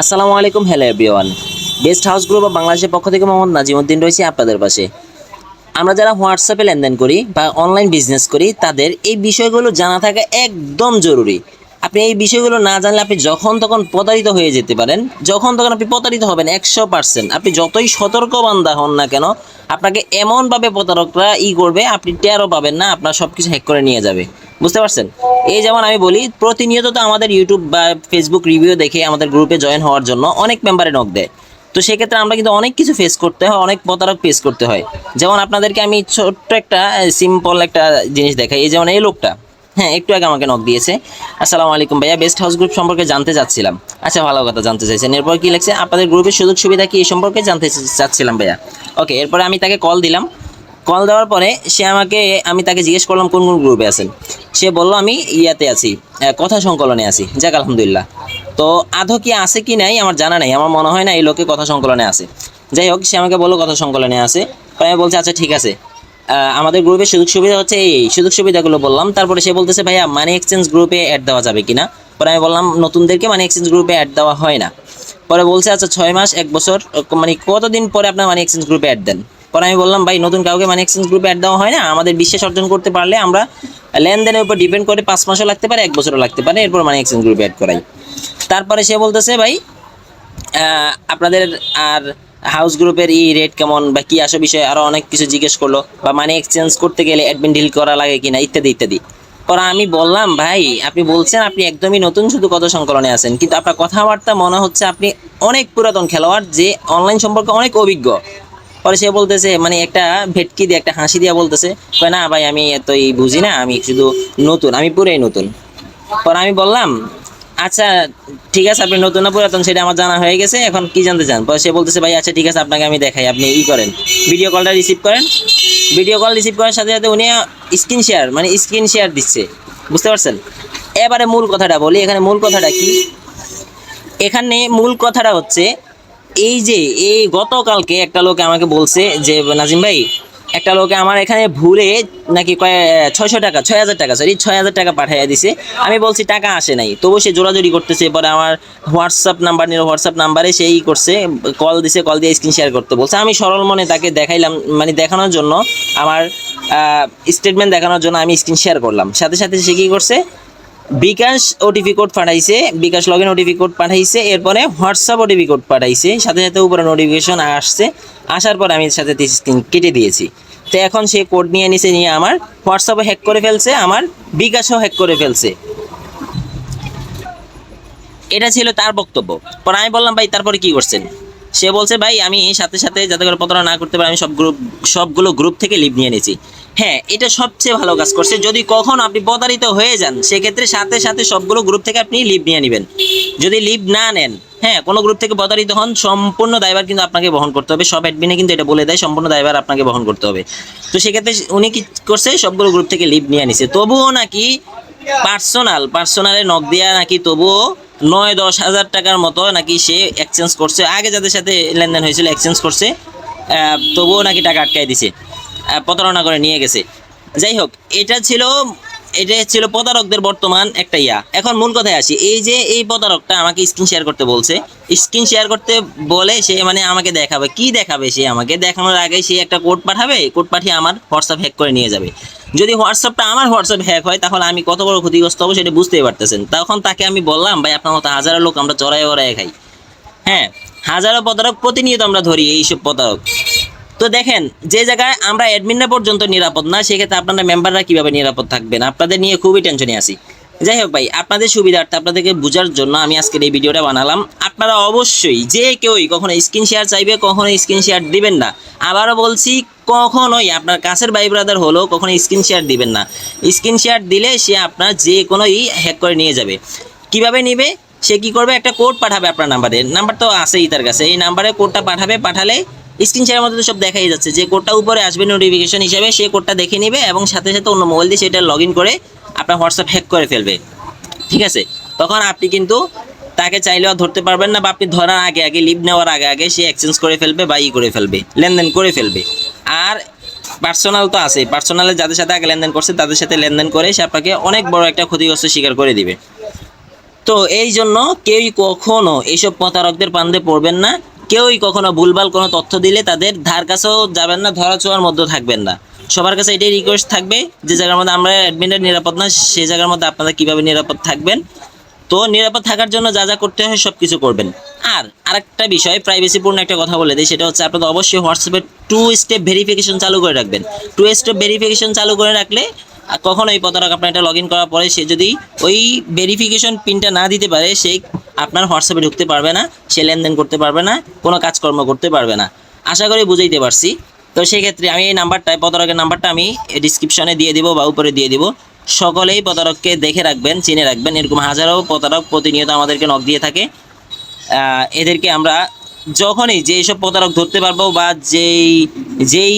আসসালামু আলাইকুম hello everyone best house group of বাংলাদেশের পক্ষ থেকে মোহাম্মদ নাজিমুদ্দিন রয়েছে আপনাদের পাশে। আমরা যারা হোয়াটসঅ্যাপে লেনদেন করি বা অনলাইন বিজনেস করি, তাদের এই বিষয়গুলো জানা থাকা একদম জরুরি। আপনি এই বিষয়গুলো না জানলে আপনি যখন তখন প্রতারিত হয়ে যেতে পারেন। যখন তখন আপনি প্রতারিত হবেন একশো পার্সেন্ট। আপনি যতই সতর্ক বান্দা হন না কেন, আপনাকে এমনভাবে প্রতারকরা ই করবে, আপনি টেরও পাবেন না, আপনার সব কিছু হ্যাক করে নিয়ে যাবে। বুঝতে পারছেন? এই যেমন আমি বলি, প্রতিনিয়ত তো আমাদের ইউটিউব বা ফেসবুক রিভিউ দেখে আমাদের গ্রুপে জয়েন হওয়ার জন্য অনেক মেম্বারে নক দেয়। তো সেক্ষেত্রে আমরা কিন্তু অনেক কিছু ফেস করতে হয়, অনেক প্রতারক ফেস করতে হয়। যেমন আপনাদেরকে আমি ছোট্ট একটা সিম্পল একটা জিনিস দেখাই। এই যেমন এই লোকটা। হ্যাঁ একটু আগে আমাকে নক দিয়েছে। আসসালামু আলাইকুম ভাইয়া বেস্ট হাউস গ্রুপ সম্পর্কে জানতে চাচ্ছিলাম। আচ্ছা ভালো কথা জানতে চাইছেন। এরপর কি লাগছে আপনাদের গ্রুপের সুযোগ সুবিধা কি এই সম্পর্কে জানতে চাচ্ছিলাম ভাইয়া। ওকে এরপরে আমি তাকে কল দিলাম। কল দেওয়ার পরে সে আমাকে, আমি তাকে জিজ্ঞেস করলাম, কোন কোন গ্রুপে আছেন? সে বলল, আমি ইয়াতে আছি কথা সংকলনে আছি। যাক, আলহামদুলিল্লাহ। তো আধো কি আছে কি নাই, আমার জানা নাই। আমার মনে হয় না এই লোকে কথা সংকলনে আছে। যাই হোক, সে আমাকে বলল, কথা সংকলনে আছে। আমি বলছি আচ্ছা ঠিক আছে। আমাদের গ্রুপে সুযোগ সুবিধা হচ্ছে এই সুযোগ সুবিধাগুলো বললাম। তারপরে সে বলতেছে, ভাইয়া মানি এক্সচেঞ্জ গ্রুপে অ্যাড দেওয়া যাবে কিনা? পরে আমি বললাম, নতুনদেরকে মানি এক্সচেঞ্জ গ্রুপে অ্যাড দেওয়া হয় না। পরে বলছে আচ্ছা ছয় মাস, এক বছর মানে কতদিন পরে আপনার মানি এক্সচেঞ্জ গ্রুপে অ্যাড দেন? পরে আমি বললাম, ভাই, নতুন কাউকে মানি এক্সচেঞ্জ গ্রুপে অ্যাড দেওয়া হয় না। আমাদের বিশ্বাস অর্জন করতে পারলে আমরা লেনদেনের উপর ডিপেন্ড করে পাঁচ মাসও লাগতে পারে, এক বছরও লাগতে পারে, এরপর মানি এক্সচেঞ্জ গ্রুপে অ্যাড করাই। তারপরে সে বলতেছে, ভাই আপনাদের আর হাউস গ্রুপের ই রেট কেমন বা কি আসে বিষয়ে আরও অনেক কিছু জিজ্ঞেস করল বা মানি এক্সচেঞ্জ করতে গেলে অ্যাডমিন ডিল করা লাগে কিনা, ইত্যাদি ইত্যাদি। পরে আমি বললাম, ভাই, আপনি বলছেন আপনি একদমই নতুন শুধু কত সংকলনে আছেন, কিন্তু আপনার কথাবার্তা মনে হচ্ছে আপনি অনেক পুরাতন খেলোয়াড় যে অনলাইন সম্পর্কে অনেক অভিজ্ঞ। পরে সে বলতেছে মানে একটা ভেটকি দিয়ে, একটা হাসি দিয়া বলতেছে, কয়, না ভাই, আমি এতই বুঝি না, আমি শুধু নতুন, আমি পুরাই নতুন। পরে আমি বললাম আচ্ছা ঠিক আছে, আপনি নতুন না পুরাতন, সেটা আমার জানা হয়ে গেছে, এখন কি জানতে চান? সে বলতেছে, ভাই আচ্ছা ঠিক আছে, আপনাকে আমি দেখাই, আপনি ই করেন। ভিডিও কলটা রিসিভ করেন। ভিডিও কল রিসিভ করার সাথে সাথে উনি স্ক্রিন শেয়ার মানে স্ক্রিন শেয়ার দিচ্ছে। বুঝতে পারছেন? এবারে মূল কথাটা বলি, এখানে মূল কথাটা কি? এখানে মূল কথাটা হচ্ছে, এই যে, এই গতকালকে একটা লোক আমাকে বলছে যে, নাজিম ভাই একটা লোকে আমার এখানে ভুলে নাকি কয় ছয়শো টাকা, ছয় হাজার টাকা সরি ছয় হাজার টাকা পাঠিয়ে দিছে। আমি বলছি, টাকা আসে নাই। তবু সে জোরাজোরি করতেছে পরে আমার হোয়াটসঅ্যাপ নাম্বার নিল হোয়াটসঅ্যাপ নাম্বারে সেই করছে কল দিছে কল দিয়ে স্ক্রিন শেয়ার করতে। বলছে, আমি সরল মনে তাকে দেখাইলাম মানে দেখানোর জন্য আমার স্টেটমেন্ট দেখানোর জন্য আমি স্ক্রিন শেয়ার করলাম। সাথে সাথে সে কী করছে বিকাশ ওটিপি কোড পাঠাইছে, bKash log in OTP code পাঠাইছে, এরপরে হোয়াটসঅ্যাপ ওটিপি কোড পাঠাইছে, সাথে সাথে উপরে নোটিফিকেশন আসছে, আসার পর আমি সাথে স্ক্রিন কেটে দিয়েছি। তো এখন সে কোড নিয়ে নিছে, নিয়ে আমার হোয়াটসঅ্যাপে হ্যাক করে ফেলছে, আমার বিকাশও হ্যাক করে ফেলছে। এটা ছিল তার বক্তব্য। পরে আমি বললাম, ভাই, তারপরে কি করছেন? সে বলছে, ভাই, আমি সাথে সাথে যাতে করে প্রতারণা না করতে পারি, আমি সব গ্রুপ সবগুলো গ্রুপ থেকে লিভ নিয়ে নিয়েছি। হ্যাঁ এটা সবচেয়ে ভালো কাজ করছে। যদি কখন আপনি প্রতারিত হয়ে যান, সেক্ষেত্রে সাথে সাথে সবগুলো গ্রুপ থেকে আপনি লিভ নিয়ে নেবেন। যদি লিভ না নেন হ্যাঁ কোনো গ্রুপ থেকে প্রতারিত হন, সম্পূর্ণ দায়ভার কিন্তু আপনাকে বহন করতে হবে। সব অ্যাডমিনে কিন্তু এটা বলে দেয়, সম্পূর্ণ দায়ভার আপনাকে বহন করতে হবে। তো সেক্ষেত্রে উনি কি করছে, সবগুলো গ্রুপ থেকে লিভ নিয়ে নিছে। তবুও নাকি পার্সোনাল পার্সোনালে নক দেওয়া নাকি তবুও নয় দশ হাজার টাকার মতো নাকি সে এক্সচেঞ্জ করছে। আগে যাদের সাথে লেনদেন হয়েছিল এক্সচেঞ্জ করছে তবুও নাকি টাকা আটকাই দিছে প্রতারণা করে নিয়ে গেছে। যাই হোক, এটা ছিল এটা ছিল প্রতারকদের বর্তমান একটা ইয়া। এখন মূল কথায় আসি, এই যে এই প্রতারকটা আমাকে স্ক্রিন শেয়ার করতে বলছে স্ক্রিন শেয়ার করতে বলে সে মানে আমাকে দেখাবে। কি দেখাবে সে আমাকে? দেখানোর আগে সে একটা কোড পাঠাবে কোড পাঠিয়ে আমার হোয়াটসঅ্যাপ হ্যাক করে নিয়ে যাবে। যদি হোয়াটসঅ্যাপটা আমার হোয়াটসঅ্যাপ হ্যাক হয়, তাহলে আমি কত বড় ক্ষতিগ্রস্ত হব সেটা বুঝতেই পারতেছেন। তখন তাকে আমি বললাম, ভাই, আপনার মতো হাজারো লোক আমরা চড়াই ওরাই খাই। হ্যাঁ হাজারো প্রতারক প্রতিনিয়ত আমরা ধরি এইসব প্রতারক। তো দেখেন, যে জায়গায় আমরা অ্যাডমিনরা পর্যন্ত নিরাপদ না, সেক্ষেত্রে আপনারা মেম্বাররা কীভাবে নিরাপদ থাকবেন? আপনাদের নিয়ে খুবই টেনশনে আছি। যাই হোক ভাই, আপনাদের সুবিধার্থে আপনাদেরকে বোঝার জন্য আমি আজকের এই ভিডিওটা বানালাম। আপনারা অবশ্যই যে কেউই কখনো স্ক্রিন শেয়ার চাইবে, কখনো স্ক্রিন শেয়ার দিবেন না। আবারও বলছি, কখনোই আপনার কাছের ভাই ব্রাদার হলেও কখনো স্ক্রিন শেয়ার দিবেন না। স্ক্রিন শেয়ার দিলে সে আপনার যে কোনোই হ্যাক করে নিয়ে যাবে। কীভাবে নিবে? সে কি করবে? একটা কোড পাঠাবে আপনার নাম্বারে নাম্বার তো আছেই তার কাছে। এই নাম্বারে কোডটা পাঠাবে, পাঠালে স্ক্রিন শেয়ারের মধ্যে তো সব দেখাই যাচ্ছে যে কোডটা উপরে আসবে নোটিফিকেশন হিসেবে, সে কোডটা দেখে নেবে এবং সাথে সাথে অন্য মোবাইল দিয়ে সেটা লগ করে আপনার হোয়াটসঅ্যাপ হ্যাক করে ফেলবে। ঠিক আছে? তখন আপনি কিন্তু তাকে চাইলেও ধরতে পারবেন না বা আপনি ধরার আগে আগে লিভ নেওয়ার আগে আগে সে এক্সচেঞ্জ করে ফেলবে বা ই করে ফেলবে, লেনদেন করে ফেলবে। আর পার্সোনাল তো আছে পার্সোনালে যাদের সাথে আগে লেনদেন করছে, তাদের সাথে লেনদেন করে সে আপনাকে অনেক বড় একটা ক্ষতিগ্রস্ত স্বীকার করে দিবে। তো এই জন্য কেউই কখনো এইসব প্রতারকদের পান্দে পড়বেন না। কেউই কখনো ভুলভাল কোনো তথ্য দিলে তাদের ধার কাছেও যাবেন না ধরা ছোঁয়ার মধ্যে থাকবেন না। সবার কাছে এটাই রিকোয়েস্ট থাকবে যে জায়গার মধ্যে আমরা অ্যাডমিনের নিরাপদ না সেই জায়গার মধ্যে আপনারা কীভাবে নিরাপদ থাকবেন? তো নিরাপদ থাকার জন্য যা যা করতে হয় সব কিছু করবেন। আর আরেকটা বিষয় প্রাইভেসিপূর্ণ একটা কথা বলে দিই, সেটা হচ্ছে আপনাদের অবশ্যই হোয়াটসঅ্যাপে টু স্টেপ ভেরিফিকেশন চালু করে রাখবেন। টু স্টেপ ভেরিফিকেশন চালু করে রাখলে কখনো এই প্রতারক আপনার এটা লগ ইন করার পরে সে যদি ওই ভেরিফিকেশন পিনটা না দিতে পারে, সে আপনার হোয়াটসঅ্যাপে ঢুকতে পারবে না, সে লেনদেন করতে পারবে না, কোনো কাজকর্ম করতে পারবে না। আশা করি বুঝাইতে পারছি। তো সেই ক্ষেত্রে আমি এই নাম্বারটা প্রতারকের নাম্বারটা আমি ডিসক্রিপশনে দিয়ে দিব বা উপরে দিয়ে দিব। সকলেই প্রতারককে দেখে রাখবেন, চিনে রাখবেন। এরকম হাজারো প্রতারক প্রতিনিয়ত আমাদেরকে নখ দিয়ে থাকে। এদেরকে আমরা যখনই যেই সব প্রতারক ধরতে পারব বা যেই যেই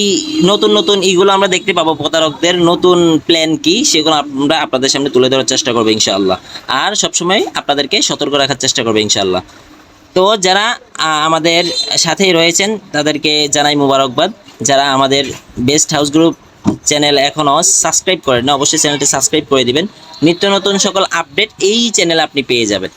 নতুন নতুন ইগুলো আমরা দেখতে পাবো প্রতারকদের, নতুন প্ল্যান কি, সেগুলো আমরা আপনাদের সামনে তুলে ধরার চেষ্টা করব ইনশাআল্লাহ। আর সবসময় আপনাদেরকে সতর্ক রাখার চেষ্টা করব ইনশাআল্লাহ। তো যারা আমাদের সাথেই রয়েছেন, তাদেরকে জানাই মুবারকবাদ। যারা আমাদের বেস্ট হাউস গ্রুপ চ্যানেল এখনও সাবস্ক্রাইব করেন না অবশ্যই চ্যানেলটি সাবস্ক্রাইব করে দিবেন। নিত্য নতুন সকল আপডেট এই চ্যানেলে আপনি পেয়ে যাবেন।